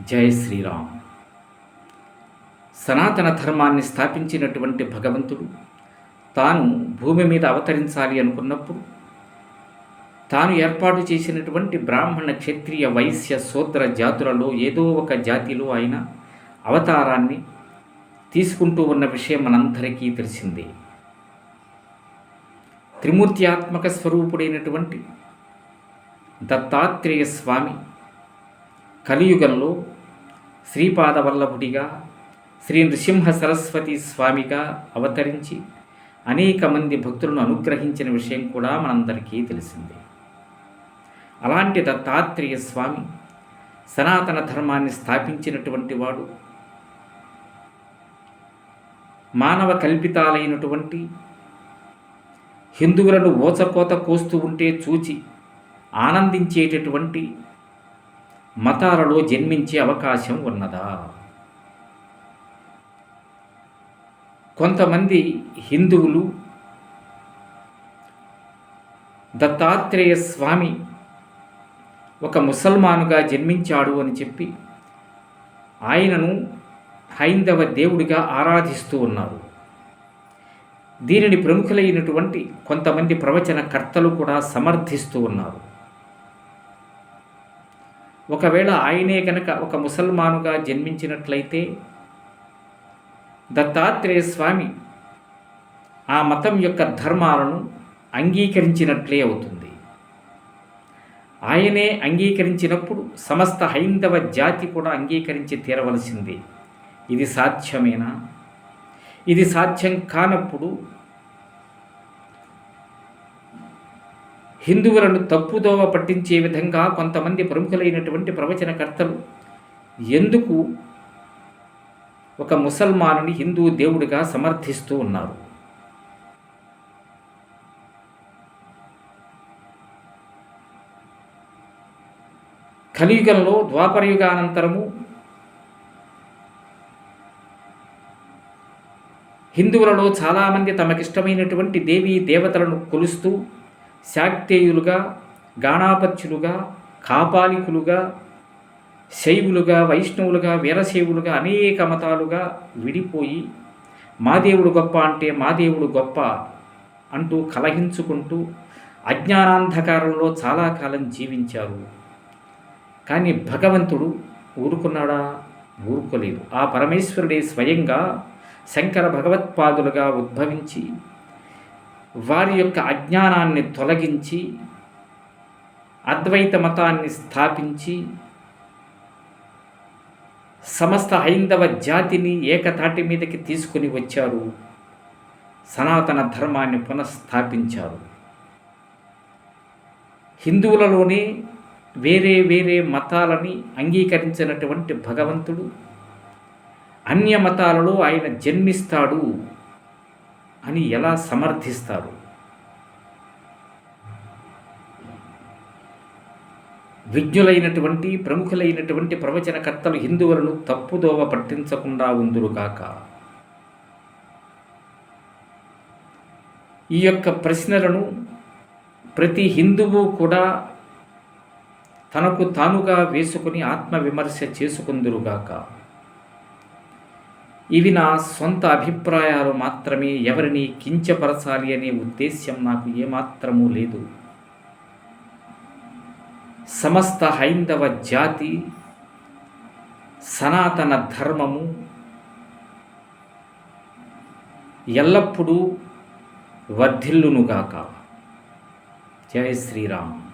జై శ్రీరామ్. సనాతన ధర్మాన్ని స్థాపించినటువంటి భగవంతుడు తాను భూమి మీద అవతరించాలి అనుకున్నప్పుడు తాను ఏర్పాటు చేసినటువంటి బ్రాహ్మణ క్షత్రియ వైశ్య శూద్ర జాతులలో ఏదో ఒక జాతిలో ఆయన అవతారాన్ని తీసుకుంటూ ఉన్న విషయం మనందరికీ తెలిసిందే. త్రిమూర్త్యాత్మక స్వరూపుడైనటువంటి దత్తాత్రేయ స్వామి కలియుగంలో శ్రీపాదవల్లభుడిగా శ్రీ నృసింహ సరస్వతి స్వామిగా అవతరించి అనేక మంది భక్తులను అనుగ్రహించిన విషయం కూడా మనందరికీ తెలిసిందే. అలాంటి దత్తాత్రేయ స్వామి సనాతన ధర్మాన్ని స్థాపించినటువంటి వాడు మానవ కల్పితాలైనటువంటి హిందువులను ఓచకోత కోస్తూ ఉంటే చూచి ఆనందించేటటువంటి మతాలలో జన్మించే అవకాశం ఉన్నదా? కొంతమంది హిందువులు దత్తాత్రేయ స్వామి ఒక ముసల్మానుగా జన్మించాడు అని చెప్పి ఆయనను హైందవ దేవుడిగా ఆరాధిస్తూ ఉన్నారు. దీనిని ప్రముఖులైనటువంటి కొంతమంది ప్రవచన కర్తలు కూడా సమర్థిస్తూ ఉన్నారు. ఒకవేళ ఆయనే కనుక ఒక ముసల్మానుగా జన్మించినట్లయితే దత్తాత్రేయ స్వామి ఆ మతం యొక్క ధర్మాలను అంగీకరించినట్లే అవుతుంది. ఆయనే అంగీకరించినప్పుడు సమస్త హైందవ జాతి కూడా అంగీకరించి తీరవలసిందే. ఇది సాధ్యమేనా? ఇది సాధ్యం కానప్పుడు హిందువులను తప్పుదోవ పట్టించే విధంగా కొంతమంది ప్రముఖులైనటువంటి ప్రవచనకర్తలు ఎందుకు ఒక ముసల్మానుని హిందూ దేవుడిగా సమర్థిస్తూ ఉన్నారు? కలియుగంలో ద్వాపరయుగానంతరము హిందువులలో చాలామంది తమకిష్టమైనటువంటి దేవీ దేవతలను కొలుస్తూ శాక్తేయులుగా గాణాపత్యులుగా కాపాలికులుగా శైవులుగా వైష్ణవులుగా వీరశైవులుగా అనేక మతాలుగా విడిపోయి మా దేవుడు గొప్ప అంటే మా దేవుడు గొప్ప అంటూ కలహించుకుంటూ అజ్ఞానాంధకారంలో చాలా కాలం జీవించారు. కానీ భగవంతుడు ఊరుకున్నాడా? ఊరుకోలేదు. ఆ పరమేశ్వరుడే స్వయంగా శంకర భగవత్పాదులుగా ఉద్భవించి వారి యొక్క అజ్ఞానాన్ని తొలగించి అద్వైత మతాన్ని స్థాపించి సమస్త హైందవ జాతిని ఏకతాటి మీదకి తీసుకుని వచ్చారు. సనాతన ధర్మాన్ని పునఃస్థాపించారు. హిందువులలోనే వేరే వేరే మతాలని అంగీకరించినటువంటి భగవంతుడు అన్య మతాలలో ఆయన జన్మిస్తాడు. అని ఎలా సమర్థిస్తారు? విజ్ఞులైనటువంటి ప్రముఖులైనటువంటి ప్రవచనకర్తలు హిందువులను తప్పుదోవ పట్టించకుండా ఉందురుగాక. ఈ యొక్క ప్రశ్నలను ప్రతి హిందువు కూడా తనకు తానుగా వేసుకుని ఆత్మవిమర్శ చేసుకుందురుగాక. ఇవి నా సొంత అభిప్రాయాలు మాత్రమే. ఎవరిని కించపరచాలి అనే ఉద్దేశ్యం నాకు ఏమాత్రమూ లేదు. సమస్త హైందవ జాతి సనాతన ధర్మము ఎల్లప్పుడూ వర్ధిల్లునుగాక. జయ శ్రీరామ్.